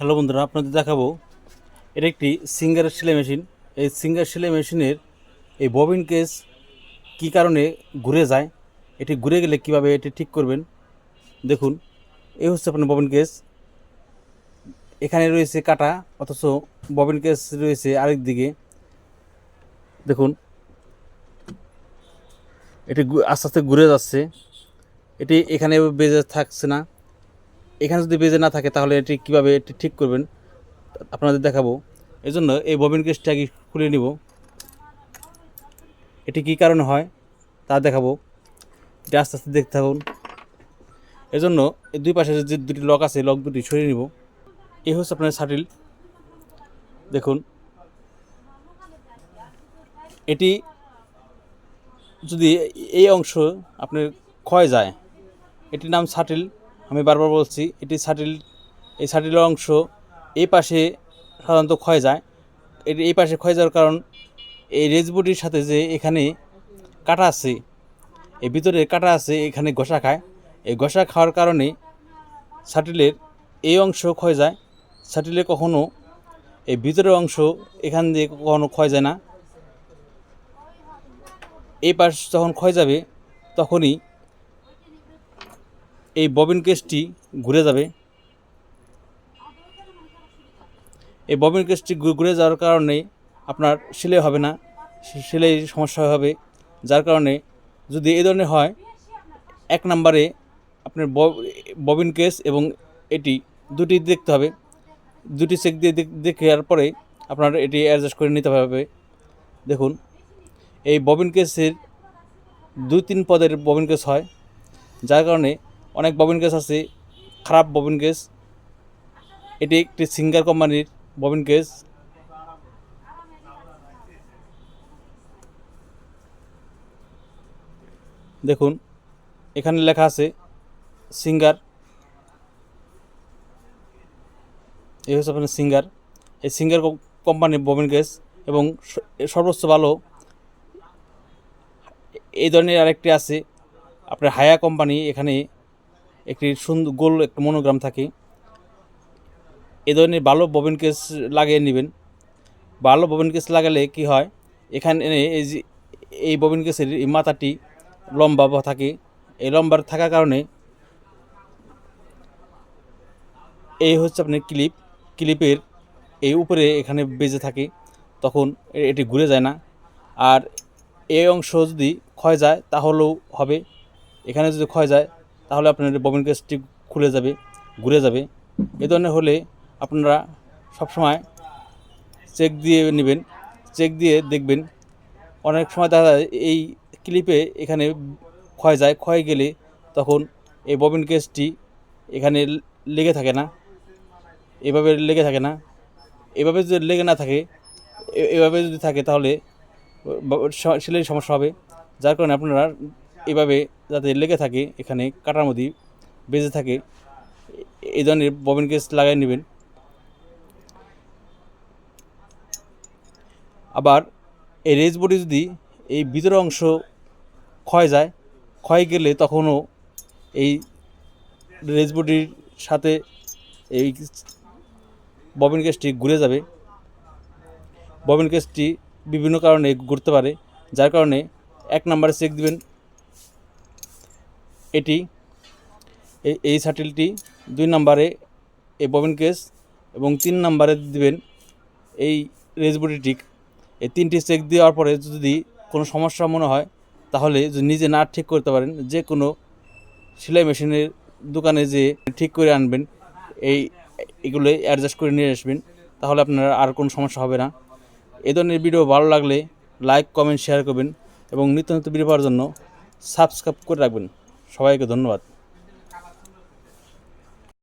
Hello বন্ধুরা, আপনাদের দেখাবো। এটা একটি সিঙ্গার সেলাই মেশিন। এই সিঙ্গার সেলাই মেশিনের এই ববিন কেস কী কারণে ঘুরে যায়, এটি ঘুরে গেলে কীভাবে এটি ঠিক করবেন, দেখুন। এই হচ্ছে আপনার ববিন কেস। এখানে রয়েছে কাটা, অথচ ববিন কেস রয়েছে আরেক দিকে। দেখুন, এটি আস্তে আস্তে ঘুরে যাচ্ছে। এটি এখানে বেজে থাকছে না। এখানে যদি বেজে না থাকে, তাহলে এটি কীভাবে এটি ঠিক করবেন? আপনাদের দেখাবো। এই জন্য এই ববিন কেসটি খুলে নিব। এটি কী কারণে হয়? তা দেখাবো। এটা আস্তে আস্তে দেখতে থাকুন। এজন্য এই দুই পাশে যে দুটি লক আছে লক দুটি সরিয়ে নিব। এই হচ্ছে আপনার শাটিল দেখুন। এটি যদি এই অংশ আপনার ক্ষয় যায়, এটির নাম শাটিল আমি বারবার বলছি, এটি শাটিল এই শাটিলের অংশ এই পাশে সাধারণত ক্ষয় যায়। এটি এই পাশে ক্ষয় যাওয়ার কারণ এই রেজবুটির সাথে যে এখানে কাটা আছে এই ভিতরে কাটা আছে, এখানে ঘষা খায়। এই ঘষা খাওয়ার কারণে শাটিলের এই অংশ ক্ষয় যায়। শাটিলে কখনো এই ভিতরের অংশ এখান দিয়ে কখনো ক্ষয় যায় না। এই পাশ যখন ক্ষয় যাবে, তখনই এই ববিন কেসটি ঘুরে যাবে। এই ববিন কেসটি ঘুরে যাওয়ার কারণে আপনার সেলাই হবে না সেলাই সমস্যা হবে। যার কারণে যদি এই ধরনের হয়, এক নম্বরে আপনার ববিন কেস এবং এটি দুটি দেখতে হবে। দুটি চেক দিয়ে দেখ- দেখার পরে আপনার এটি অ্যাডজাস্ট করে নিতে হবে। দেখুন, এই ববিন কেসের দুই তিন পদের ববিন কেস হয়, যার কারণে অনেক ববিন কেস আছে, খারাপ ববিন কেস। এটি একটি সিঙ্গার কোম্পানির ববিন কেস। দেখুন, এখানে লেখা আছে, সিঙ্গার। এই হচ্ছে আপনার সিঙ্গার। এই সিঙ্গার কোম্পানির ববিন কেস এবং সর্বোচ্চ ভালো। এই ধরনের আরেকটি আছে, আপনার হায়া কোম্পানি, এখানে একটি সুন্দর গোল, একটা মনোগ্রাম থাকে। এ ধরনের ভালো ববিন কেস লাগিয়ে নেবেন। ভালো ববিন কেস লাগালে কি হয়? এখানে এই যে, এই ববিন কেসের এই মাথাটি লম্বা থাকে। এই লম্বার থাকার কারণে এই হচ্ছে আপনার ক্লিপ ক্লিপের এই উপরে এখানে বেজে থাকে। তখন এটি ঘুরে যায় না। আর এই অংশ যদি ক্ষয় যায়, তাহলেও হবে। এখানে যদি ক্ষয় যায় তাহলে আপনার ববিন কেসটি খুলে যাবে, ঘুরে যাবে। এ ধরনের হলে আপনারা সবসময় চেক দিয়ে নেবেন চেক দিয়ে দেখবেন। অনেক সময় দেখা যায় এই ক্লিপে এখানে ক্ষয় যায়, ক্ষয় গেলে তখন এই ববিন কেসটি এখানে লেগে থাকে না। এভাবে লেগে থাকে না। এভাবে যদি লেগে না থাকে এভাবে যদি থাকে তাহলে বা- স- সেলাই সমস্যা হবে। যার কারণে আপনারা এভাবে যাতে লেগে থাকে, এখানে কাটার মধ্যে বেজে থাকে, এই ধরনের ববিন কেস লাগাই নেবেন। আবার এই রেজ বডি যদি এই ভিতরের অংশ ক্ষয় যায়, ক্ষয় গেলে তখনও এই রেজ বডির সাথে এই ববিন কেসটি ঘুরে যাবে। ববিন কেসটি বিভিন্ন কারণে ঘুরতে পারে, যার কারণে এক নাম্বারে চেক দিবেন। এটি এই- সার্টিলটি দুই নম্বরে এই ববিন কেস এবং তিন নম্বরে দিবেন এই রেজবুটি এই তিনটি চেক দেওয়ার পরে যদি কোনো সমস্যা মনে হয়, তাহলে যদি নিজে না ঠিক করতে পারেন, যে কোনো সেলাই মেশিনের দোকানে যে ঠিক করে আনবেন, এই, এগুলো অ্যাডজাস্ট করে নিয়ে আসবেন, তাহলে আপনার আর কোনো সমস্যা হবে না। এ ধরনের ভিডিও ভালো লাগলে লাইক, কমেন্ট, শেয়ার করবেন এবং নিত্য নতুন ভিডিও পাওয়ার জন্য সাবস্ক্রাইব করে রাখবেন। সবাইকে ধন্যবাদ।